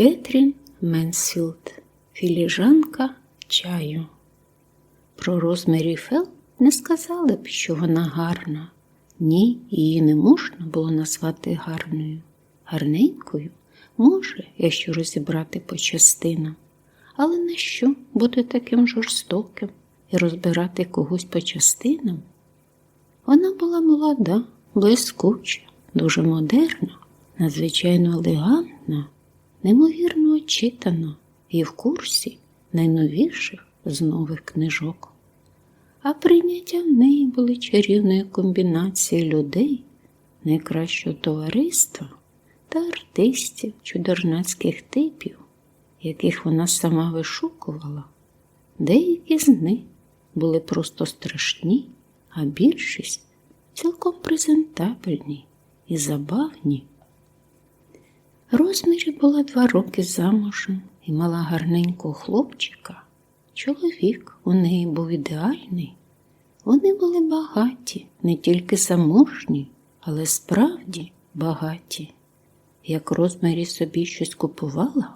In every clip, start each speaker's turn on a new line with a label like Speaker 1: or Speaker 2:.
Speaker 1: Кетрін Менсфілд Філіжанка чаю. Про Розмері Фелл не сказали б, що вона гарна. Ні, її не можна було назвати гарною. Гарненькою може, якщо розібрати по частинам. Але на що бути таким жорстоким і розбирати когось по частинам? Вона була молода, блискуча, дуже модерна, надзвичайно елегантна, неймовірно очитана і в курсі найновіших з нових книжок. А прийняття в неї були чарівною комбінацією людей, найкращого товариства та артистів чудернацьких типів, яких вона сама вишукувала. Деякі з них були просто страшні, а більшість цілком презентабельні і забавні. Розмірі була два роки замужем і мала гарненького хлопчика. Чоловік у неї був ідеальний. Вони були багаті, не тільки заможні, але справді багаті. Як Розмері собі щось купувала,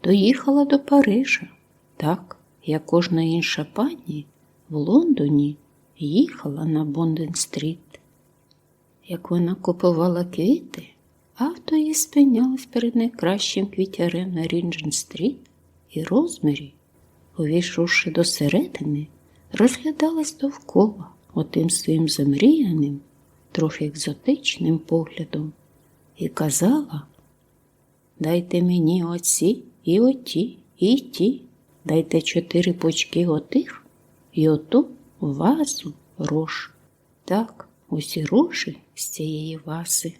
Speaker 1: то їхала до Парижа, так, як кожна інша пані в Лондоні їхала на Бонден-стріт. Як вона купувала квіти, авто її спинялось перед найкращим квітярем на Рінджен-стріт і Розмері, увійшовши до середини, розглядалась довкола отим своїм замріяним, трохи екзотичним поглядом і казала Дайте мені оці і оті, і ті, дайте чотири пучки отих і оту вазу рож. Так, усі рожі з цієї васи.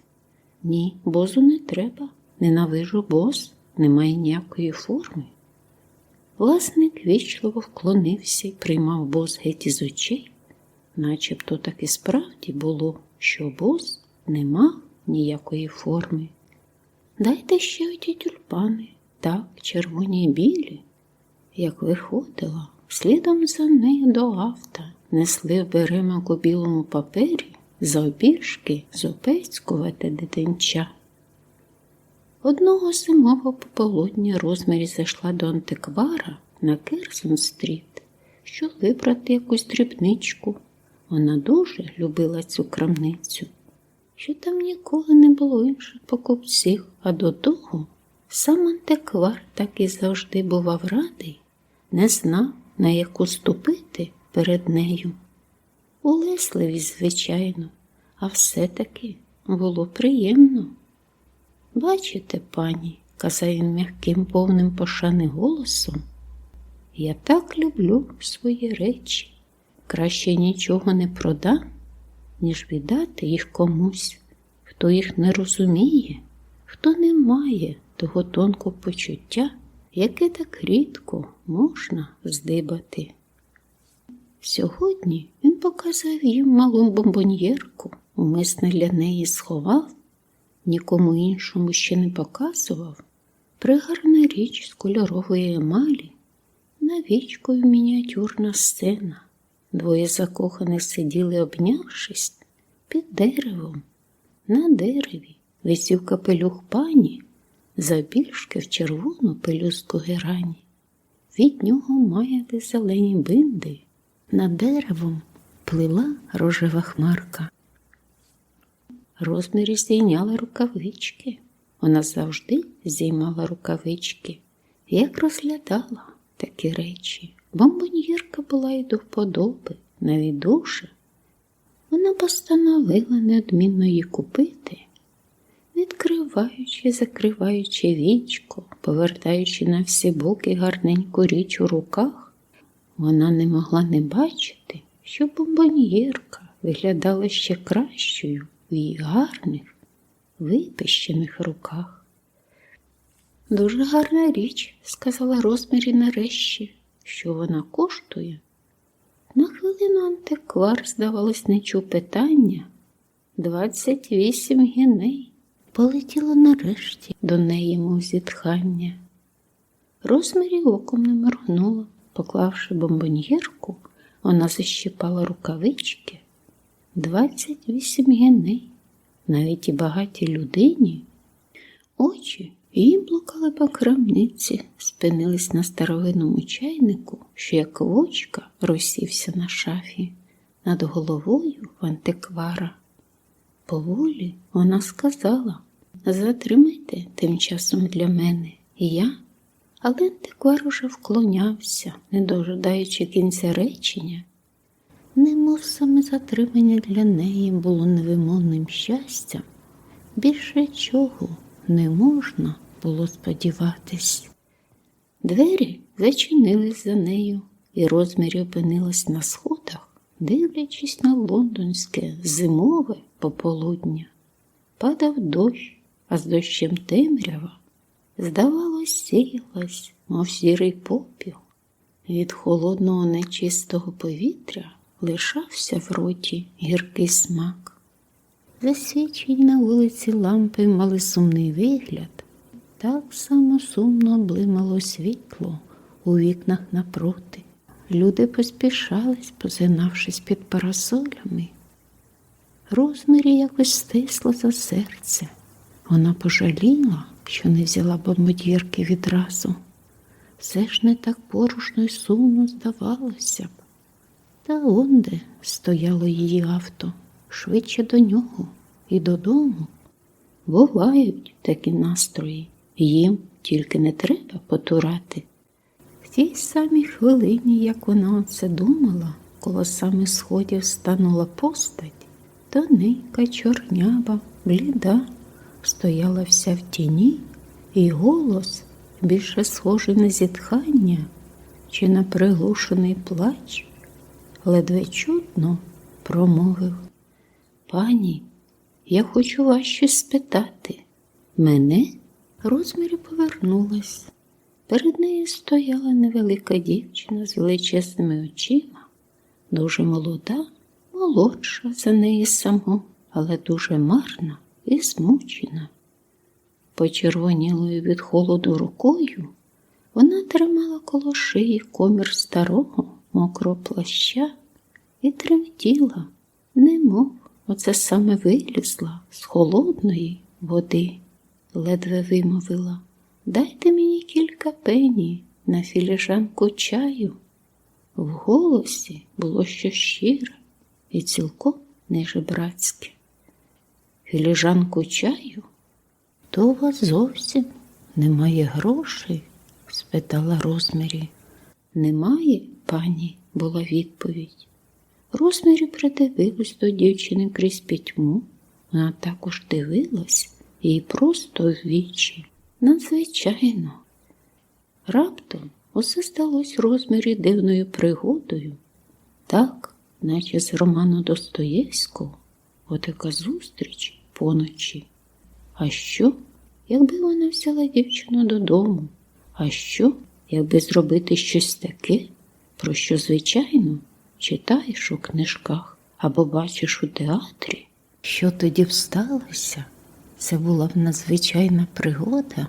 Speaker 1: Ні, бозу не треба. Ненавижу боз, немає ніякої форми. Власник вічливо вклонився і приймав боз геть із очей, начебто так і справді було, що боз не мав ніякої форми. Дайте ще оті тюльпани, так, червоні й білі. Як виходила, слідом за нею до авто несли в беремок у білому папері завбільшки зопецькувати дитинча. Одного зимового пополудня розмірі зайшла до антиквара на Керсон-стріт, щоб вибрати якусь дрібничку. Вона дуже любила цю крамницю, що там ніколи не було інших покупців, а до того сам антиквар так і завжди бував радий, не знав, на яку ступити перед нею. Улесливість, звичайно, а все-таки було приємно. Бачите, пані, казав він м'яким, повним пошани голосом, я так люблю свої речі. Краще нічого не продам, ніж віддати їх комусь, хто їх не розуміє, хто не має того тонкого почуття, яке так рідко можна здибати. Сьогодні він показав їм малу бомбоньєрку, умисне для неї сховав, нікому іншому ще не показував. Пригарна річ з кольорової емалі, навічкою мініатюрна сцена. Двоє закоханих сиділи, обнявшись, під деревом. На дереві висів капелюх пані, забільшки в червону пелюстку герані. Від нього маяли зелені бинди. Над деревом плила рожева хмарка. Розмірі здійняла рукавички. Вона завжди здіймала рукавички, як розглядала такі речі. Бомбоньєрка була й до вподоби, навіть дуже. Вона постановила неодмінно її купити, відкриваючи, закриваючи вічко, повертаючи на всі боки гарненьку річ у руках, вона не могла не бачити, що бомбоньєрка виглядала ще кращою в її гарних, випищених руках. Дуже гарна річ, сказала Розмірі нарешті, що вона коштує. На хвилину антиквар, здавалось, не чув питання. Двадцять вісім гіней полетіло нарешті до неї, мов зітхання. Розмірі оком не моргнула, поклавши бомбоньєрку, вона защіпала рукавички. Двадцять вісім гіней, навіть і багатій людині. Очі і блукали по крамниці, спинились на старовинному чайнику, що як вочка розсівся на шафі над головою в антиквара. Поволі вона сказала затримайте тим часом для мене і я. Але антиквар уже вклонявся, не дожидаючи кінця речення. Немов саме затримання для неї було невимовним щастям, більше чого не можна було сподіватись. Двері зачинились за нею, і розмірі опинилась на сходах, дивлячись на лондонське зимове пополудня. Падав дощ, а з дощем темрява, здавалось, сіялась, мов сірий попіл. Від холодного нечистого повітря лишався в роті гіркий смак. Засвічені на вулиці лампи мали сумний вигляд, так само сумно блимало світло у вікнах напроти. Люди поспішались, позинавшись під парасолями. Розмірі якось стисло за серце. Вона пожаліла, що не взяла бомбодірки відразу. Все ж не так порушно й сумно здавалося б. Та онде стояло її авто, швидше до нього і додому. Бувають такі настрої, їм тільки не треба потурати. В тій самій хвилині, як вона оце думала, коло саме сходів станула постать, тоненька, чорнява, бліда, стояла вся в тіні, і голос, більше схожий на зітхання чи на приглушений плач, ледве чутно промовив. Пані, я хочу вас щось спитати. Мене розмірі повернулась. Перед нею стояла невелика дівчина з величезними очима, дуже молода, молодша за неї саму, але дуже марна і змучена. Почервонілою від холоду рукою вона тримала коло шиї комір старого мокрого плаща і тремтіла, немов оце саме вилізла з холодної води, ледве вимовила. Дайте мені кілька пені на філіжанку чаю. В голосі було щось щире і цілком не жебрацьке. Філіжанку чаю? То у вас зовсім немає грошей? спитала Розмірі. Немає, пані, була відповідь. Розмірі придивилась до дівчини крізь пітьму. Вона також дивилась їй просто в вічі. Надзвичайно. Раптом усе сталося розмірі дивною пригодою, так, наче з роману Достоєвського, отака зустріч поночі. А що, якби вона взяла дівчину додому? А що, якби зробити щось таке, про що, звичайно, читаєш у книжках або бачиш у театрі? Що тоді сталося? Це була б надзвичайна пригода.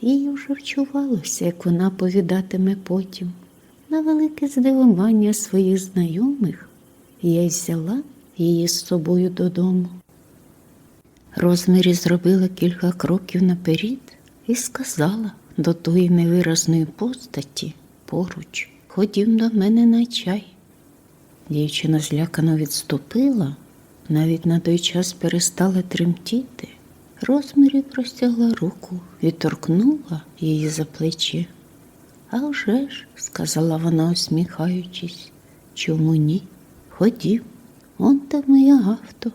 Speaker 1: Їй вже вчувалося, як вона повідатиме потім. На велике здивування своїх знайомих я взяла її з собою додому. Розмірі зробила кілька кроків наперед і сказала до тої невиразної постаті поруч ходім до мене на чай. Дівчина злякано відступила, навіть на той час перестала тремтіти. Розмірі простягла руку і торкнула її за плечі. «А вже ж», – сказала вона, усміхаючись, чому ні? Ходім, он там моє авто.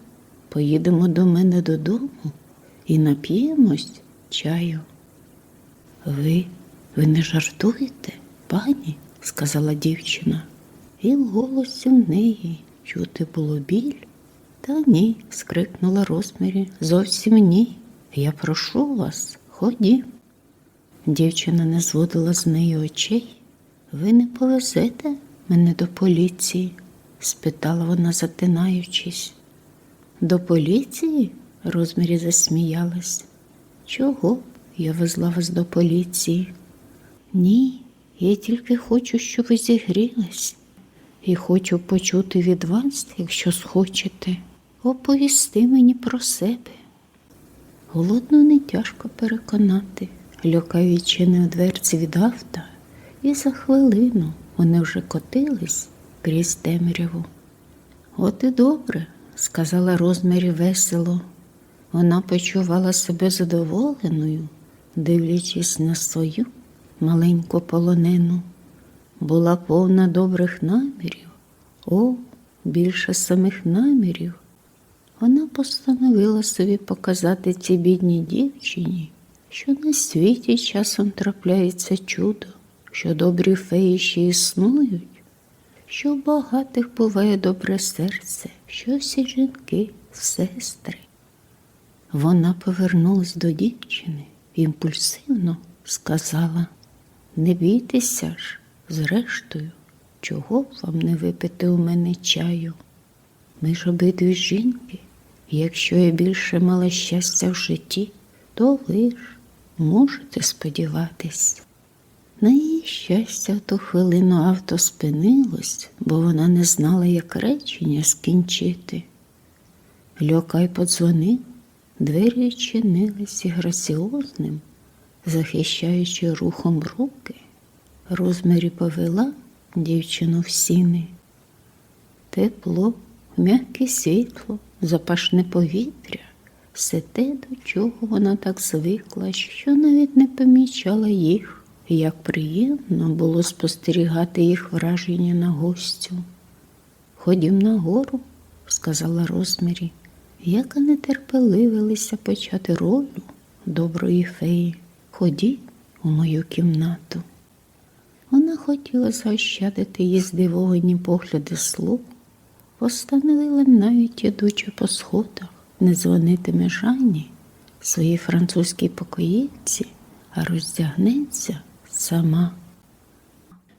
Speaker 1: Поїдемо до мене додому і нап'ємось чаю. Ви, ви не жартуєте, пані? сказала дівчина, і в голосі в неї чути було біль. Та ні, скрикнула Розмірі, зовсім ні. Я прошу вас, ходім. Дівчина не зводила з неї очей. Ви не повезете мене до поліції? спитала вона, затинаючись. До поліції? Розмірі засміялась. Чого я везла вас до поліції? Ні, я тільки хочу, щоб ви зігрілись, і хочу почути від вас, якщо схочете, оповісти мені про себе. Голодну не тяжко переконати. Льока відчинив дверці від авто, і за хвилину вони вже котились крізь темряву. От і добре, сказала Розмері весело. Вона почувала себе задоволеною, дивлячись на свою маленьку полонену. Була повна добрих намірів, о, більше самих намірів. Вона постановила собі показати цій бідній дівчині, що на світі часом трапляється чудо, що добрі феї ще існують, що в багатих буває добре серце, що всі жінки сестри. Вона повернулась до дівчини і імпульсивно сказала: Не бійтеся ж, зрештою, чого вам не випити у мене чаю? Ми ж обидві жінки, і якщо я більше мала щастя в житті, то ви ж можете сподіватись. На її щастя, в ту хвилину авто спинилось, бо вона не знала, як речення скінчити. Льокай подзвонив, двері відчинились і граціозним, захищаючи рухом руки, розмірі повела дівчину в сіни. Тепло, м'яке світло, запашне повітря, все те, до чого вона так звикла, що навіть не помічала їх, як приємно було спостерігати їх враження на гостю. Ходім нагору, сказала Розмірі, яка нетерпеливилися почати роль доброї феї. Ходіть у мою кімнату. Вона хотіла заощадити її здивовані погляди слуг, постановила навіть ідучи по сходах, не дзвонитиме Жанні, своїй французькій покоївці, а роздягнеться сама.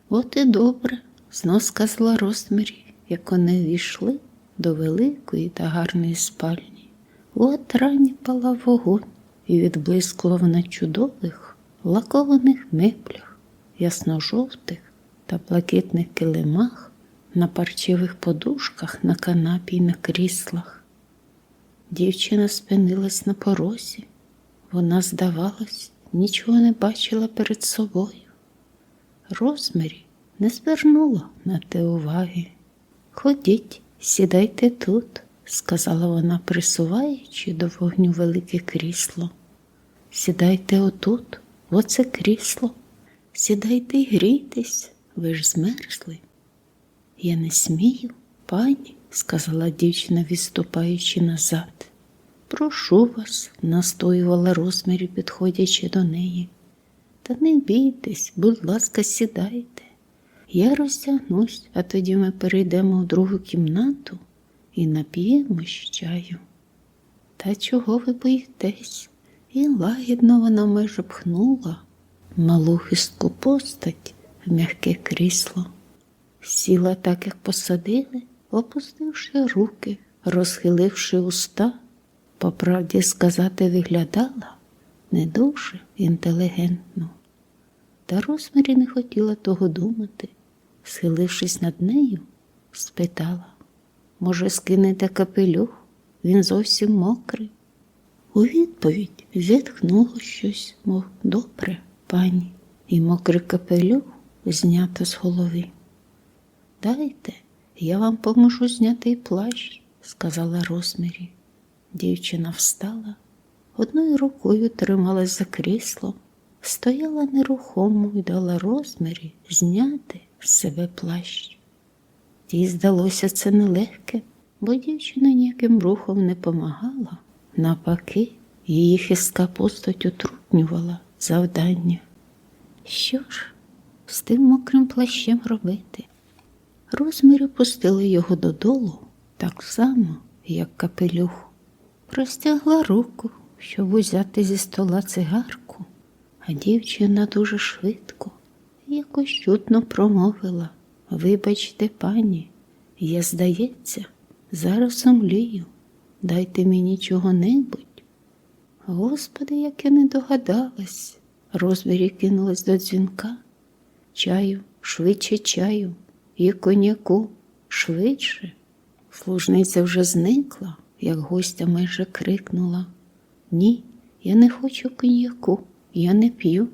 Speaker 1: От і добре, знов сказала Розмірі, як вони війшли до великої та гарної спальні. От рані палав вогонь і відблискував на чудових, лакованих меблях, ясно-жовтих та блакитних килимах, на парчевих подушках, на канапі й на кріслах. Дівчина спинилась на порозі. Вона, здавалось, нічого не бачила перед собою. Розмірі не звернула на те уваги. Ходіть, сідайте тут, сказала вона, присуваючи до вогню велике крісло. Сідайте отут, оце крісло. Сідайте й грійтесь, ви ж змерзли. Я не смію, пані, сказала дівчина, відступаючи назад. Прошу вас, настоювала розмірі, підходячи до неї. Та не бійтесь, будь ласка, сідайте. Я розтягнусь, а тоді ми перейдемо в другу кімнату і нап'ємось чаю. Та чого ви боїтесь? І лагідно вона майже пхнула малу хистку постать в м'яке крісло. Сіла так, як посадили, опустивши руки, розхиливши уста, по правді сказати, виглядала не дуже інтелігентно. Та Розмарі не хотіла того думати, схилившись над нею, спитала може, скинете капелюх? Він зовсім мокрий. У відповідь зітхнуло щось, мов добре, пані, і мокрий капелюх знято з голови. Дайте, я вам поможу зняти плащ, сказала Розмірі. Дівчина встала, одною рукою трималась за крісло, стояла нерухомо і дала розмірі зняти з себе плащ. Тій здалося це нелегке, бо дівчина ніяким рухом не помагала. Навпаки, її хистка постать утруднювала завдання. Що ж, з тим мокрим плащем робити? Розмірі пустила його додолу так само, як капелюх. Простягла руку, щоб узяти зі стола цигарку, а дівчина дуже швидко, якось чутно промовила Вибачте, пані, я, здається, зараз омлію. Дайте мені чого-небудь. Господи, як я не догадалась, розмірі кинулась до дзвінка. Чаю, швидше чаю, і коньяку, швидше. Служниця вже зникла, як гостя майже крикнула. Ні, Я не хочу коньяку, я не п'ю,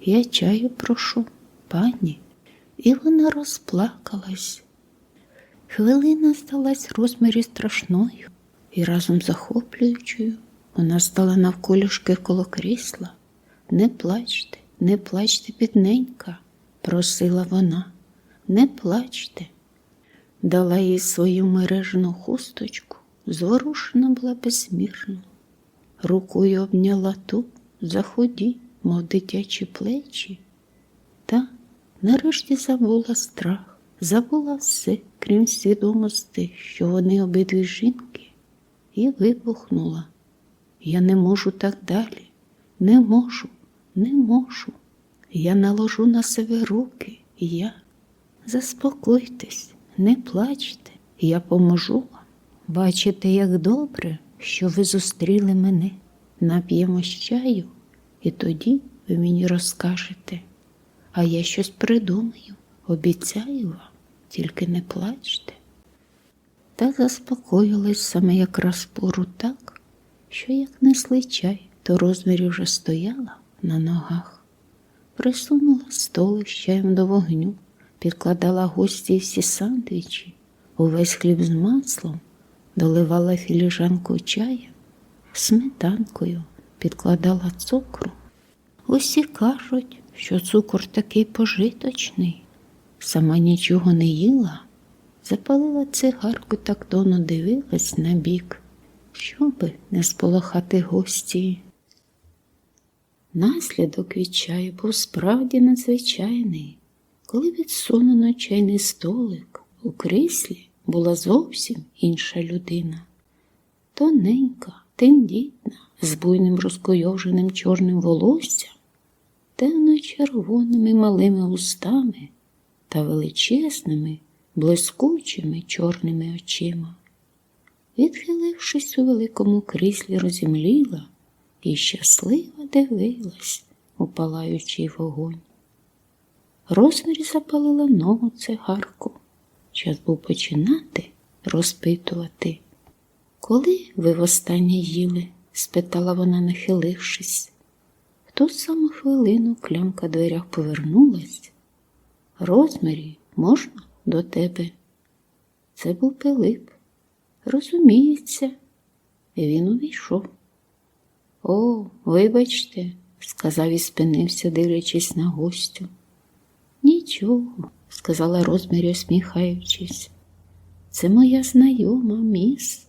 Speaker 1: я чаю прошу, пані. І вона розплакалась. Хвилина здалась розмірі страшною і разом захоплюючою. Вона стала навколішки коло крісла. Не плачте, не плачте, бідненька, просила вона, не плачте. Дала їй свою мережну хусточку, зворушена була безмірно. Рукою обняла ту за худі, мов дитячі плечі, та нарешті забула страх, забула все, крім свідомості, що вони обидві жінки, і вибухнула. Я не можу так далі, не можу, не можу. Я наложу на себе руки, я. Заспокойтесь, не плачте, я поможу. Бачите, як добре, що ви зустріли мене. Нап'ємо чаю, і тоді ви мені розкажете. А я щось придумаю, обіцяю вам, тільки не плачте. Та заспокоїлась саме якраз пору так, що як несли чай, то розмірі вже стояла на ногах, присунула столик з чаєм до вогню, підкладала гості всі сандвічі, увесь хліб з маслом, доливала філіжанку чаю, сметанкою, підкладала цукру. Усі кажуть, що цукор такий пожиточний. Сама нічого не їла, запалила цигарку так доно дивилась на бік, щоби не сполохати гості. Наслідок від чаю був справді надзвичайний. Коли відсунено чайний столик, у кріслі була зовсім інша людина. Тоненька, тендітна, з буйним розкойовженим чорним волоссям, темно-червоними малими устами та величезними, блискучими чорними очима. Відхилившись у великому кріслі, розімліла і щасливо дивилась у палаючий вогонь. Розмірі запалила нову цигарку. Час був починати розпитувати. Коли ви востаннє їли? спитала вона, нахилившись. В ту саму хвилину клямка дверях повернулась. Розмірі, можна до тебе? Це був Пилип. Розуміється, він увійшов. О, вибачте, сказав і спинився, дивлячись на гостю. Нічого, сказала розмірі, усміхаючись. Це моя знайома міс.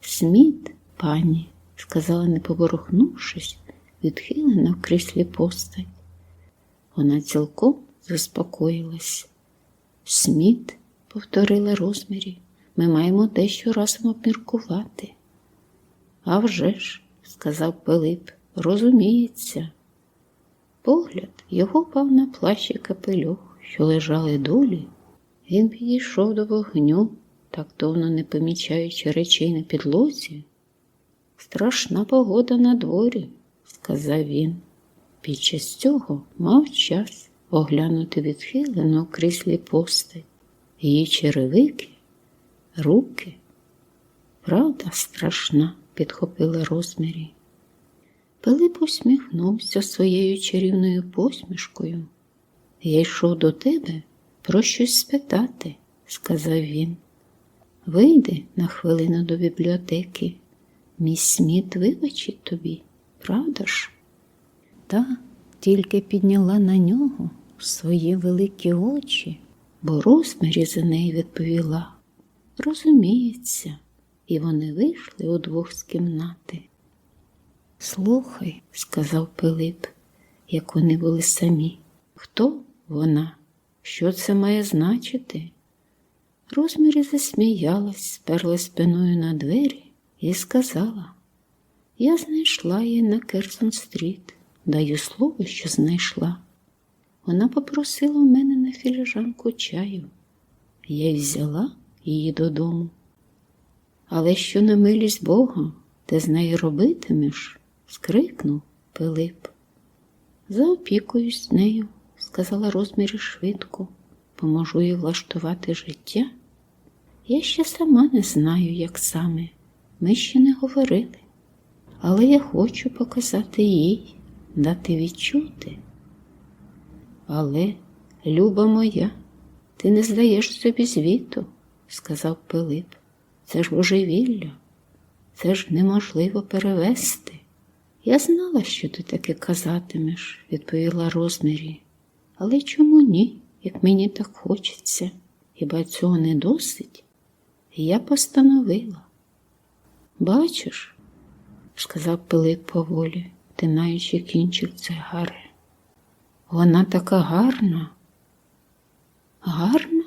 Speaker 1: Сміт, пані, сказала, не поворухнувшись, відхилена в кріслі постать. Вона цілком заспокоїлась. Сміт, повторила розмірі, ми маємо дещо разом обміркувати. «А вже ж», – сказав Пилип, розуміється. Погляд його впав на плащ і капелюх, що лежали долі. Він підійшов до вогню, так товно не помічаючи речей на підлозі. Страшна погода на дворі, сказав він. Під час цього мав час оглянути відхилену кріслі постать, її черевики, руки. Правда страшна, підхопила розмірі. Пилип усміхнувся своєю чарівною посмішкою. Я йшов до тебе про щось спитати, сказав він. Вийди на хвилину до бібліотеки. Мій Сміт вибачить тобі, правда ж? Та тільки підняла на нього свої великі очі, бо розмірі за неї відповіла. Розуміється, і вони вийшли удвох з кімнати. Слухай, сказав Пилип, як вони були самі. Хто вона? Що це має значити? Розмірі засміялась, сперла спиною на двері і сказала: Я знайшла її на Керсон-стріт, даю слово, що знайшла. Вона попросила в мене на філіжанку чаю. Я й взяла її додому. Але що на милість Бога ти з нею робитимеш? скрикнув Пилип. Заопікуюсь з нею, сказала розмірі швидко, поможу їй влаштувати життя. Я ще сама не знаю, як саме. Ми ще не говорили. Але я хочу показати їй, дати відчути. Але, люба моя, ти не здаєш собі звіту, сказав Пилип. Це ж божевілля, це ж неможливо перевести. Я знала, що ти таке казатимеш, відповіла Розмірі. Але чому ні, як мені так хочеться? Хіба цього не досить? Я постановила. Бачиш, сказав Пилип поволі, тинаючи кінчик цигари. Вона така гарна. Гарна?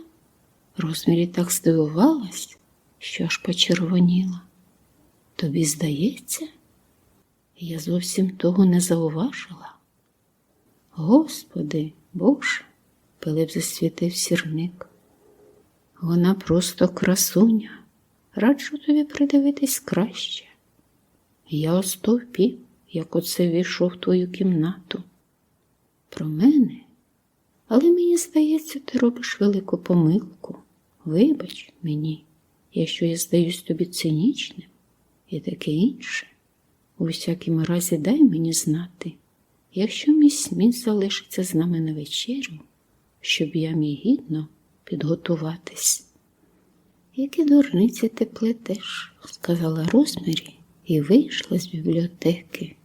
Speaker 1: Розмірі так здивувалась, що аж почервоніла. Тобі здається? Я зовсім того не зауважила. Господи, Боже, Пилип засвітив сірник. Вона просто красуня. Раджу тобі придивитись краще. Я остовпів, як оце війшов в твою кімнату. Про мене, але мені здається, ти робиш велику помилку. Вибач мені, якщо я здаюсь тобі цинічним і таке інше. У всякому разі дай мені знати, якщо мій Сміт залишиться з нами на вечерю, щоб я міг гідно підготуватись. Які дурниці ти плетеш, сказала Розмері і вийшла з бібліотеки,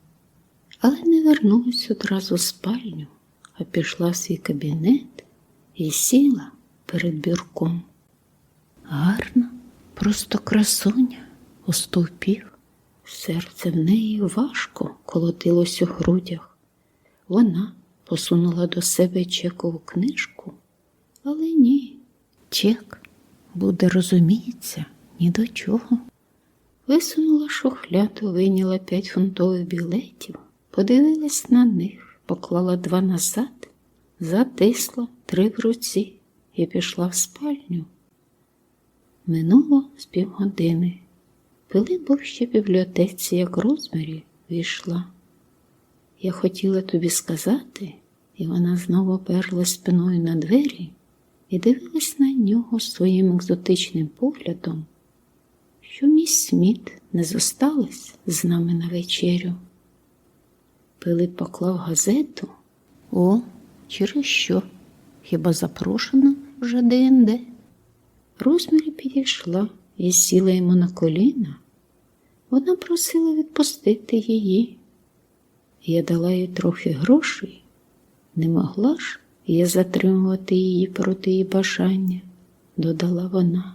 Speaker 1: але не вернулась одразу в спальню, а пішла в свій кабінет і сіла перед бірком. Гарна, просто красуня, остовпів. Серце в неї важко колотилось у грудях. Вона посунула до себе чекову книжку, але ні, чек буде, розуміється, ні до чого. Висунула шухляду, вийняла п'ять фунтових білетів, подивилась на них, поклала два назад, затисла три в руці і пішла в спальню. Минуло з півгодини. Пилип був ще в бібліотеці, як розмірі війшла. Я хотіла тобі сказати, і вона знову оперлась спиною на двері і дивилась на нього своїм екзотичним поглядом, що міс Сміт не зосталась з нами на вечерю. Пилип поклав газету. О, через що? Хіба запрошена вже де-інде? Розмірі підійшла і сіла йому на коліна. Вона просила відпустити її. Я дала їй трохи грошей. Не могла ж я затримувати її проти її бажання, додала вона.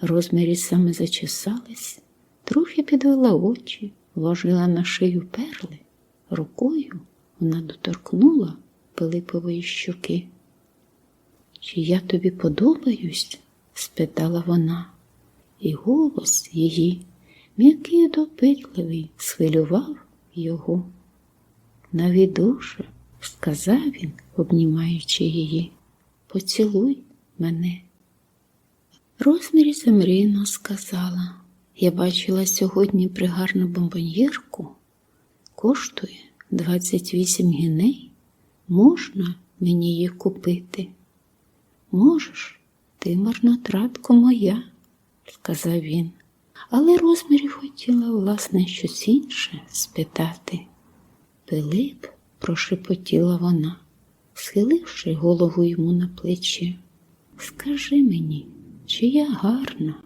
Speaker 1: Розмірі саме зачесалась, трохи підвела очі, вложила на шию перли. Рукою вона доторкнула Пилипової щоки. Чи я тобі подобаюсь? спитала вона, і голос її, м'який допитливий, схвилював його. Навіть дуже, сказав він, обнімаючи її, поцілуй мене. Розмірі замрійно сказала, я бачила сьогодні пригарну бомбоньєрку, коштує 28 гіней, можна мені її купити? Можеш, ти марнотратко моя, сказав він, але розмірів хотіла, власне, щось інше спитати. Пилип, прошепотіла вона, схиливши голову йому на плечі. Скажи мені, чи я гарна?